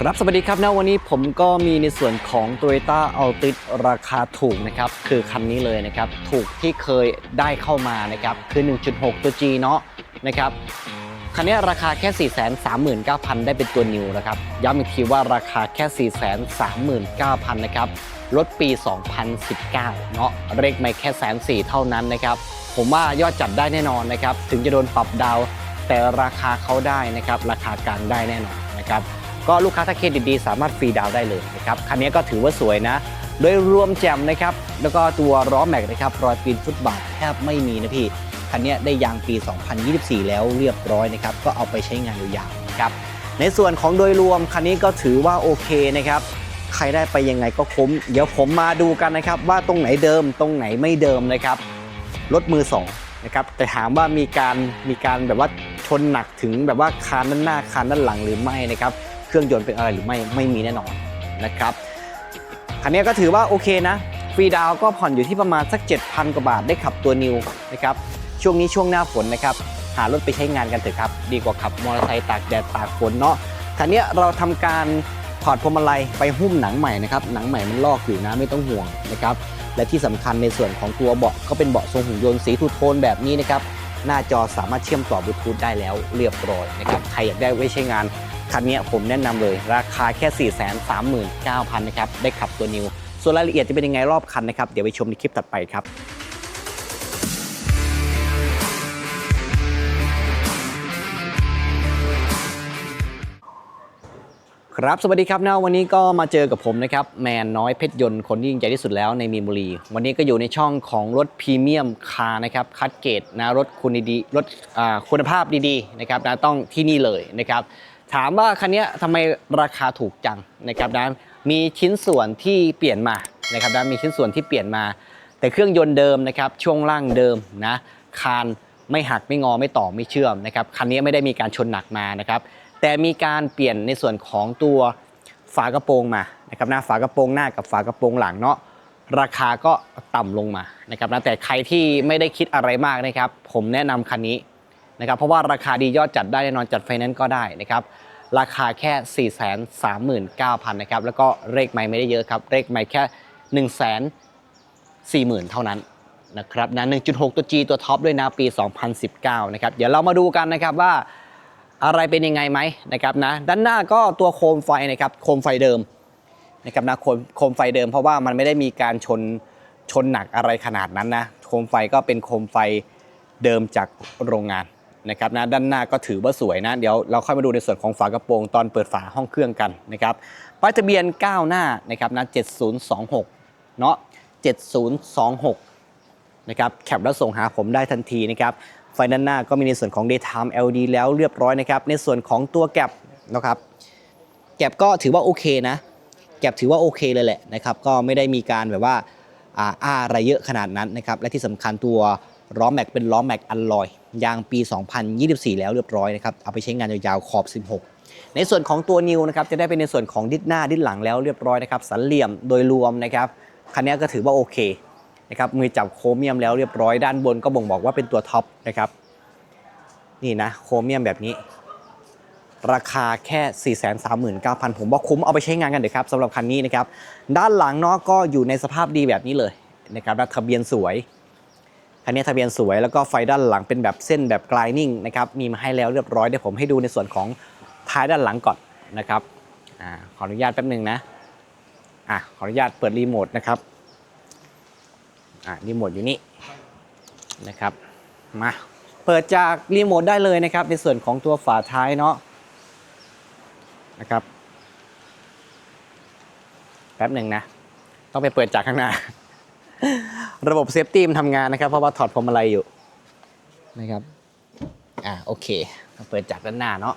ครับสวัสดีครับนะวันนี้ผมก็มีในส่วนของ Toyota Altis ราคาถูกนะครับ คือคันนี้เลยนะครับ ถูกที่เคยได้เข้ามานะครับ คือ 1.6 ตัว G เนาะนะครับคันนี้ราคาแค่ 439,000 ได้เป็นตัวนิวนะครับ ย้ำอีกทีว่าราคาแค่ 439,000 นะครับรถปี 2019 เนาะเรกไม่แค่แสนสี่เท่านั้นนะครับ ผมว่ายอดจัดได้แน่นอนนะครับ ถึงจะโดนปรับดาว แต่ราคาเขาได้นะครับ ราคากลางได้แน่นอนนะครับ ก็ลูกค้าถ้าเครดิตดีสามารถฟรีดาวได้เลยนะครับคันนี้ก็ถือว่าสวยนะ โดยรวมแจ่มนะครับ แล้วก็ตัวล้อแม็กนะครับรอยปีนฟุตบาทแทบไม่มีนะพี่ คันนี้ได้ยางปี 2024 แล้วเรียบร้อยนะครับ ก็เอาไปใช้งานยาวๆนะครับ ในส่วนของโดยรวมคันนี้ก็ถือว่าโอเคนะครับ ใครได้ไปยังไงก็คุ้ม เดี๋ยวผมมาดูกันนะครับว่าตรงไหนเดิมตรงไหนไม่เดิมนะครับรถมือสองนะครับแต่ถามว่ามีการมีการแบบว่าชนหนักถึงแบบว่าคานด้านหน้าคานด้านหลังหรือไม่นะครับ รื่องยนต์เป็นอะไรหรือไม่ไม่มีแน่นอนนะครับคันนี้ก็ถือว่าโอเคนะฟรีดาวก็ผ่อนอยู่ที่ประมาณสัก 7,000 กว่าบาทได้ขับตัวนิวนะครับช่วงนี้ช่วงหน้าฝนนะครับหารถไปใช้งานกันเถอะครับ ดีกว่าขับมอเตอร์ไซค์ตากแดดตากฝนเนาะคันนี้เราทำการถอดพวงมาลัยไปหุ้มหนังใหม่นะครับหนังใหม่มันลอกอยู่นะไม่ต้องห่วงนะครับและที่สำคัญในส่วนของตัวเบาะก็เป็นเบาะทรงหุ่นยนต์สีทูโทนแบบนี้นะครับหน้าจอสามารถเชื่อมต่อบลูทูธได้แล้วเรียบร้อยนะครับใครอยากได้ไว้ใช้งาน คันนี้ผมแนะนำเลย ราคาแค่ 439,000 นะครับ ได้ขับตัวนิว ส่วนรายละเอียดจะเป็นยังไงรอบคันนะครับ เดี๋ยวไปชมในคลิปถัดไปครับครับสวัสดีครับนะวันนี้ก็มาเจอกับผมนะครับแมนน้อยเพชรยนต์คนที่ยิ่งใหญ่ที่สุดแล้วในมีนบุรี วันนี้ก็อยู่ในช่องของรถพรีเมียมคาร์นะครับคัดเกรดนะรถคุณดีรถคุณภาพดีๆนะครับนะต้องที่นี่เลยนะครับ ถามว่าคันนี้ทำไมราคาถูกจังนะครับนะมีชิ้นส่วนที่เปลี่ยนมานะครับนะมีชิ้นส่วนที่เปลี่ยนมา แต่เครื่องยนต์เดิมนะครับช่วงล่างเดิมนะคานไม่หักไม่งอไม่ต่อไม่เชื่อมนะครับคันนี้ไม่ได้มีการชนหนักมานะครับแต่มีการเปลี่ยนในส่วนของตัวฝากระโปรงมานะครับนะฝากระโปรงหน้ากับฝากระโปรงหลังเนาะราคาก็ต่ำลงมานะครับนะแต่ใครที่ไม่ได้คิดอะไรมากนะครับ ผมแนะนำคันนี้ นะครับเพราะว่าราคาดียอดจัดได้แน่นอนจัดไฟแนนซ์ก็ได้นะครับราคาแค่ 4 3 9 0 0 0นะครับแล้วก็เลขไม่ไม่ได้เยอะครับเลขไม่แค่ 1 4 0 0 0 0 เท่านั้นนะครับนะ1.6 ตัว G ตัวท็อปด้วยนะปี 2019นะครับเดี๋ยวเรามาดูกันนะครับว่าอะไรเป็นยังไงไหมนะครับนะด้านหน้าก็ตัวโคมไฟนะครับโคมไฟเดิมนะครับนะโคมโคมไฟเดิมเพราะว่ามันไม่ได้มีการชนชนหนักอะไรขนาดนั้นนะโคมไฟก็เป็นโคมไฟเดิมจากโรงงาน นะครับนะด้านหน้าก็ถือว่าสวยนะ เดี๋ยวเราค่อยมาดูในส่วนของฝากระโปรงตอนเปิดฝาห้องเครื่องกันนะครับป้ายทะเบียน9หน้านะครับนะ7026เนาะ7026นะครับแคปแล้วส่งหาผมได้ทันทีนะครับไฟด้านหน้าก็มีในส่วนของ daytime LED แล้วเรียบร้อยนะครับในส่วนของตัวแก็บนะครับแก็บก็ถือว่าโอเคนะแก็บถือว่าโอเคเลยแหละนะครับก็ไม่ได้มีการแบบว่าอ่าอะไรเยอะขนาดนั้นนะครับและที่สำคัญตัวล้อแม็กเป็นล้อแม็กอัลลอย ยางปี 2024 แล้วเรียบร้อยนะครับ เอาไปใช้งานยาวๆขอบ 16 ในส่วนของตัวนิวนะครับ จะได้เป็นในส่วนของดิสหน้าดิสหลังแล้วเรียบร้อยนะครับ สันเหลี่ยมโดยรวมนะครับ คันนี้ก็ถือว่าโอเคนะครับ มือจับโครเมียมแล้วเรียบร้อย ด้านบนก็บ่งบอกว่าเป็นตัวท็อปนะครับ นี่นะโครเมียมแบบนี้ ราคาแค่ 439,000 ผมว่าคุ้มเอาไปใช้งานกันเถอะครับสำหรับคันนี้นะครับ ด้านหลังเนาะก็อยู่ในสภาพดีแบบนี้เลยนะครับแล้วทะเบียนสวย คันนี้ทะเบียนสวยแล้วก็ไฟด้านหลังเป็นแบบเส้นแบบกลายนิ่งนะครับมีมาให้แล้วเรียบร้อยเดี๋ยวผมให้ดูในส่วนของท้ายด้านหลังก่อนนะครับอขออนุญาตแป๊บหนึ่งนะอะขออนุญาตเปิดรีโมทนะครับอะรีโมทอยู่นี่นะครับมาเปิดจากรีโมทได้เลยนะครับ ในส่วนของตัวฝาท้ายเนาะนะครับแป๊บหนึ่งนะ ต้องไปเปิดจากข้างหน้า ระบบเซฟตี้มันทำงานนะครับ เพราะว่าถอดพวงมาลัยอยู่นะครับ อ่าโอเค เปิดจากด้านหน้าเนาะ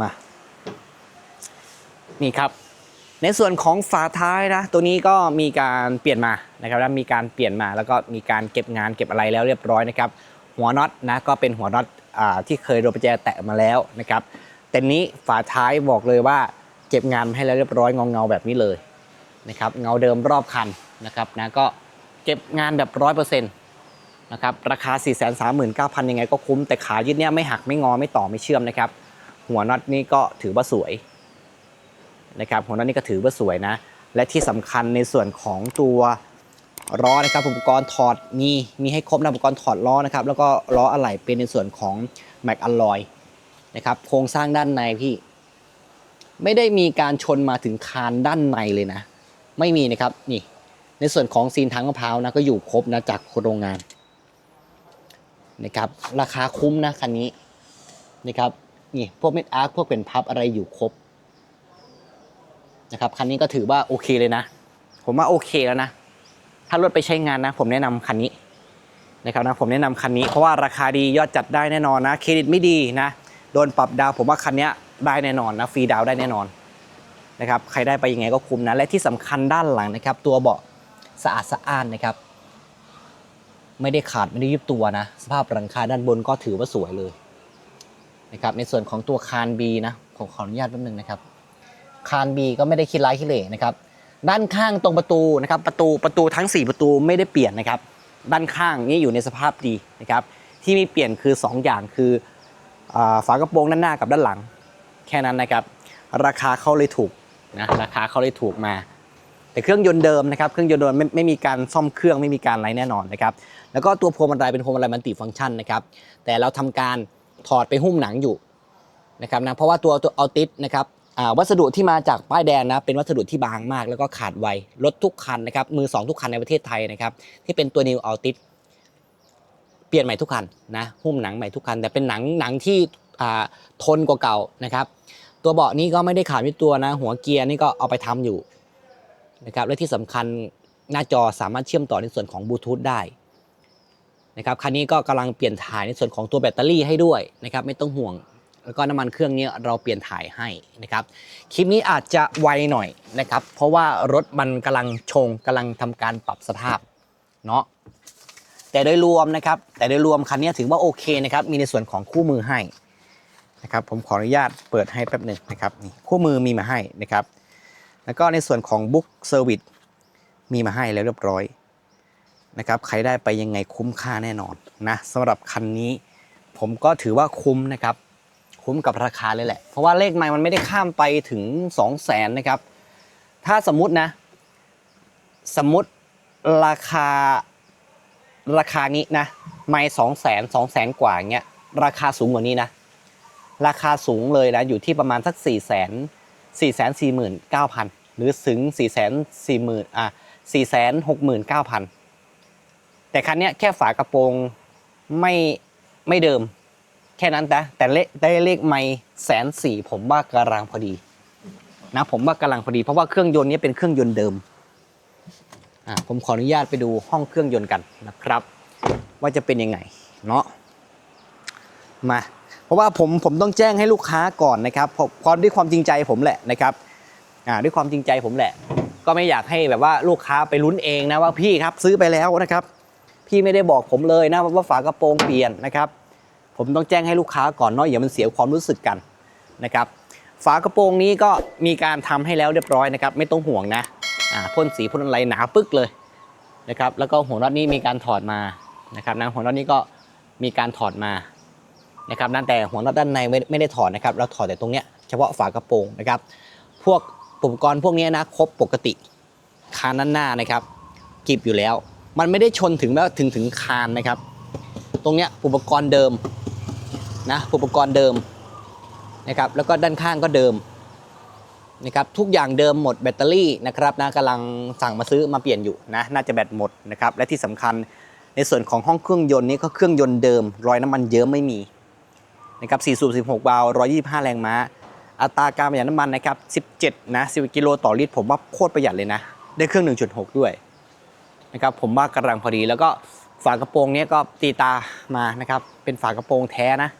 มา นี่ครับ ในส่วนของฝาท้ายนะ ตัวนี้ก็มีการเปลี่ยนมานะครับแล้วมีการเปลี่ยนมาแล้วก็มีการเก็บงานเก็บอะไรแล้วเรียบร้อยนะครับ หัวน็อตนะก็เป็นหัวน็อตอ่าที่เคยโดนประแจแตะมาแล้วนะครับแต่นี้ฝาท้ายบอกเลยว่าเก็บงานมาให้แล้วเรียบร้อยเงาเงาแบบนี้เลย นะครับเงาเดิมรอบคันนะครับนะก็เก็บงานแบบร้อยเปอร์เซ็นต์นะครับราคา 4 3 9 0 0 0ยังไงก็คุ้ม แต่ขายึดเนี่ยไม่หักไม่งอไม่ต่อไม่เชื่อมนะครับ หัวน็อตนี่ก็ถือว่าสวยนะครับหัวน็อตนี่ก็ถือว่าสวยนะ และที่สำคัญในส่วนของตัวล้อนะครับอุปกรณ์ถอดมีมีให้ครบนะอุปกรณ์ถอดล้อนะครับแล้วก็ล้ออะไหล่เป็นในส่วนของแม็กอลลอยนะครับโครงสร้างด้านในพี่ ไม่ได้มีการชนมาถึงคานด้านในเลยนะ ไม่มีนะครับนี่ ในส่วนของซีนทั้งมะพร้าวนะก็อยู่ครบนะจากโรงงานนะครับราคาคุ้มนะคันนี้นะครับนี่พวกเม็ดอาร์คพวกเป็นพับอะไรอยู่ครบนะครับคันนี้ก็ถือว่าโอเคเลยนะ ผมว่าโอเคแล้วนะ ถ้ารถไปใช้งานนะ ผมแนะนำคันนี้นะครับนะผมแนะนำคันนี้เพราะว่าราคาดียอดจัดได้แน่นอนนะ เครดิตไม่ดีนะ โดนปรับดาวผมว่าคันนี้ได้แน่นอนนะฟรีดาวได้แน่นอน นะครับใครได้ไปยังไงก็คุ้มนะและที่สำคัญด้านหลังนะครับ ตัวเบาะสะอาดสะอ้านนะครับ ไม่ได้ขาดไม่ได้ยุบตัวนะ สภาพหลังคาด้านบนก็ถือว่าสวยเลยนะครับในส่วนของตัวคานบีนะผมขออนุญาตแป๊บนึงนะครับ คานบีก็ไม่ได้คิดร้ายคิดเหร่นะครับด้านข้างตรงประตูนะครับประตูประตูทั้ง 4 ประตูไม่ได้เปลี่ยนนะครับ ด้านข้างนี่อยู่ในสภาพดีนะครับที่มีเปลี่ยนคือ 2 อย่างคือฝากระโปรงด้านหน้ากับด้านหลัง แค่นั้นนะครับ ราคาเขาเลยถูก นะราคาเขาเลยถูกมา แต่เครื่องยนต์เดิมนะครับเครื่องยนต์เดิมไม่ไม่มีการซ่อมเครื่องไม่มีการอะไรแน่นอนนะครับแล้วก็ตัวพวงมาลัยเป็นพวงมาลัยมัลติฟังก์ชันนะครับแต่เราทำการถอดไปหุ้มหนังอยู่นะครับนะเพราะว่าตัวตัวอัลติสนะครับวัสดุที่มาจากป้ายแดงนะเป็นวัสดุที่บางมาก แล้วก็ขาดไวรถทุกคันนะครับมือสองทุกคันในประเทศไทยนะครับที่เป็นตัว New Altis เปลี่ยนใหม่ทุกคันนะหุ้มหนังใหม่ทุกคัน แต่เป็นหนังหนังที่ทนกว่าเก่านะครับ ตัวเบาะนี้ก็ไม่ได้ขาดมิตัวนะ หัวเกียร์นี่ก็เอาไปทำอยู่นะครับและที่สำคัญหน้าจอสามารถเชื่อมต่อในส่วนของบลูทูธได้นะครับคันนี้ก็กำลังเปลี่ยนถ่ายในส่วนของตัวแบตเตอรี่ให้ด้วยนะครับไม่ต้องห่วง แล้วก็น้ำมันเครื่องนี้เราเปลี่ยนถ่ายให้นะครับคลิปนี้อาจจะไวหน่อยนะครับเพราะว่ารถมันกำลังชงกำลังทำการปรับสภาพเนาะแต่โดยรวมนะครับแต่โดยรวมคันนี้ถือว่าโอเคนะครับมีในส่วนของคู่มือให้ นะครับผมขออนุญาตเปิดให้แป๊บหนึ่งนะครับนี่คู่มือมีมาให้นะครับ แล้วก็ในส่วนของ Book Service มีมาให้แล้วเรียบร้อยนะครับใครได้ไปยังไงคุ้มค่าแน่นอนนะสำหรับคันนี้ ผมก็ถือว่าคุ้มนะครับ คุ้มกับราคาเลยแหละ เพราะว่าเลขไมล์มันไม่ได้ข้ามไปถึง 2 0 0แสนนะครับ ถ้าสมมุตินะ สมมุติราคาราคานี้นะ ไมล์สองแสนสองแสนกว่าเงี้ยราคาสูงกว่านี้นะ ราคาสูงเลยนะอยู่ที่ประมาณสัก4 4 4 9 0 0 0 หรือถึง 4 4 0 0 0 0อะ4 6 9 0 0 0 แต่คันนี้แค่ฝากระโปรงไม่ไม่เดิม แค่นั้นแต่แต่เลขได้เลขไม่แสนสี่ผมว่ากำลังพอดี นะผมว่ากำลังพอดี เพราะว่าเครื่องยนต์นี้เป็นเครื่องยนต์เดิมอะผมขออนุญาตไปดูห้องเครื่องยนต์กันนะครับ ว่าจะเป็นยังไงเนาะมา ราะว่าผมผมต้องแจ้งให้ลูกค้าก่อนนะครับเพราะความด้วยความจริงใจผมแหละนะครับอ่าด้วยความจริงใจผมแหละ ก็ไม่อยากให้แบบว่าลูกค้าไปลุ้นเองนะว่าพี่ครับซื้อไปแล้วนะครับ พี่ไม่ได้บอกผมเลยนะว่าฝากระโปรงเปลี่ยนนะครับ ผมต้องแจ้งให้ลูกค้าก่อนเนาะอย่ามันเสียความรู้สึกกันนะครับ ฝากระโปรงนี้ก็มีการทำให้แล้วเรียบร้อยนะครับ ไม่ต้องห่วงนะอ่าพ่นสีพ่นอะไรหนาปึ๊กเลยนะครับ แล้วก็หัวน็อตนี้มีการถอดมานะครับนะหัวน็อตนี้ก็มีการถอดมา นะครับนั่นแต่หัวน็อตด้านในไม่ไม่ได้ถอดนะครับเราถอดแต่ตรงเนี้ยเฉพาะฝากระโปรงนะครับ พวกอุปกรณ์พวกนี้นะครบปกติคานด้านหน้านะครับกิบอยู่แล้ว มันไม่ได้ชนถึงแล้วถึงถึงคานนะครับ ตรงเนี้ยอุปกรณ์เดิมนะอุปกรณ์เดิมนะครับแล้วก็ด้านข้างก็เดิมนะครับทุกอย่างเดิมหมดแบตเตอรี่นะครับนะกำลังสั่งมาซื้อมาเปลี่ยนอยู่นะน่าจะแบตหมดนะครับและที่สำคัญในส่วนของห้องเครื่องยนต์นี้ก็เครื่องยนต์เดิม รอยน้ำมันเยิ้มไม่มี นะครับ4สูบ16 วาล์ว125 แรงม้า อัตราการประหยัดน้ำมันนะครับ 17 นะ10กิโลต่อลิตร ผมว่าโคตรประหยัดเลยนะ ได้เครื่อง 1.6 ด้วยนะครับผมว่ากำลังพอดีแล้วก็ฝากระโปรงเนี้ยก็ตีตามานะครับ เป็นฝากระโปรงแท้นะ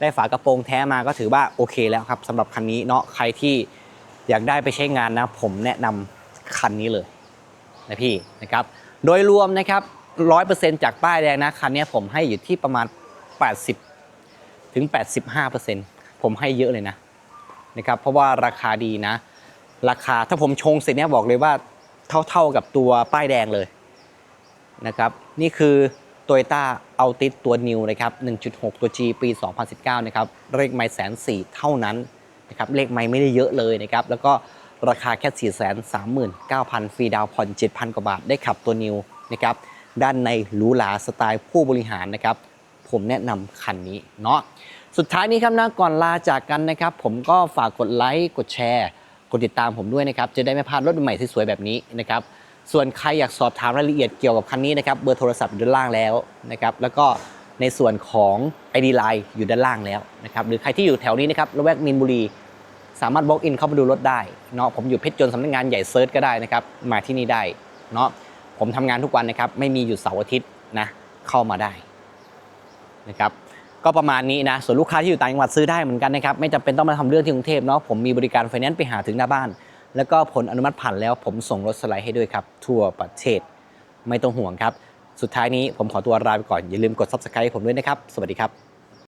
ได้ฝากระโปรงแท้มาก็ถือว่าโอเคแล้วครับสำหรับคันนี้เนาะใครที่อยากได้ไปใช้งานนะ ผมแนะนำคันนี้เลยนะพี่นะครับ โดยรวมนะครับ 100%จากป้ายแดงนะ คันนี้ผมให้อยู่ที่ประมาณ 80 ถึง 85%ผมให้เยอะเลยนะนะครับเพราะว่าราคาดีนะ ราคาถ้าผมชงเสร็จเนี่ยบอกเลยว่าเท่าๆกับตัวป้ายแดงเลยนะครับนี่คือ Toyota Altis ตัว New นะครับ 1.6 ตัว G ปี 2019 นะครับ เลขไม่แสนสี่เท่านั้นนะครับ เลขไม่ไม่ได้เยอะเลยนะครับ แล้วก็ราคาแค่ 4 3 9 0 0 0 ฟรีดาวผ่อน 7,000 กว่าบาท ได้ขับตัวนิวนะครับ ด้านในหรูหราสไตล์ผู้บริหารนะครับ ผมแนะนำคันนี้เนาะสุดท้ายนี้ครับนะก่อนลาจากกันนะครับ ผมก็ฝากกดไลค์กดแชร์กดติดตามผมด้วยนะครับ จะได้ไม่พลาดรถใหม่สวยๆแบบนี้นะครับ ส่วนใครอยากสอบถามรายละเอียดเกี่ยวกับคันนี้นะครับ เบอร์โทรศัพท์อยู่ด้านล่างแล้วนะครับ แล้วก็ในส่วนของ ID Line อยู่ด้านล่างแล้วนะครับ หรือใครที่อยู่แถวนี้นะครับระแวกมีนบุรี สามารถ walk in เข้ามาดูรถได้เนาะ ผมอยู่เพชรจนสำนักงานใหญ่เซิร์ชก็ได้นะครับ มาที่นี่ได้เนาะ ผมทำงานทุกวันนะครับ ไม่มีหยุดเสาร์อาทิตย์นะ เข้ามาได้ นะครับก็ประมาณนี้นะส่วนลูกค้าที่อยู่ต่างจังหวัดซื้อได้เหมือนกันนะครับไม่จำเป็นต้องมาทำเรื่องที่กรุงเทพเนาะผมมีบริการไฟแนนซ์ไปหาถึงหน้าบ้าน แล้วก็ผลอนุมัติผ่านแล้วผมส่งรถสไลด์ให้ด้วยครับทั่วประเทศไม่ต้องห่วงครับ สุดท้ายนี้ผมขอตัวลาไปก่อนอย่าลืมกด subscribe ผมด้วยนะครับ สวัสดีครับ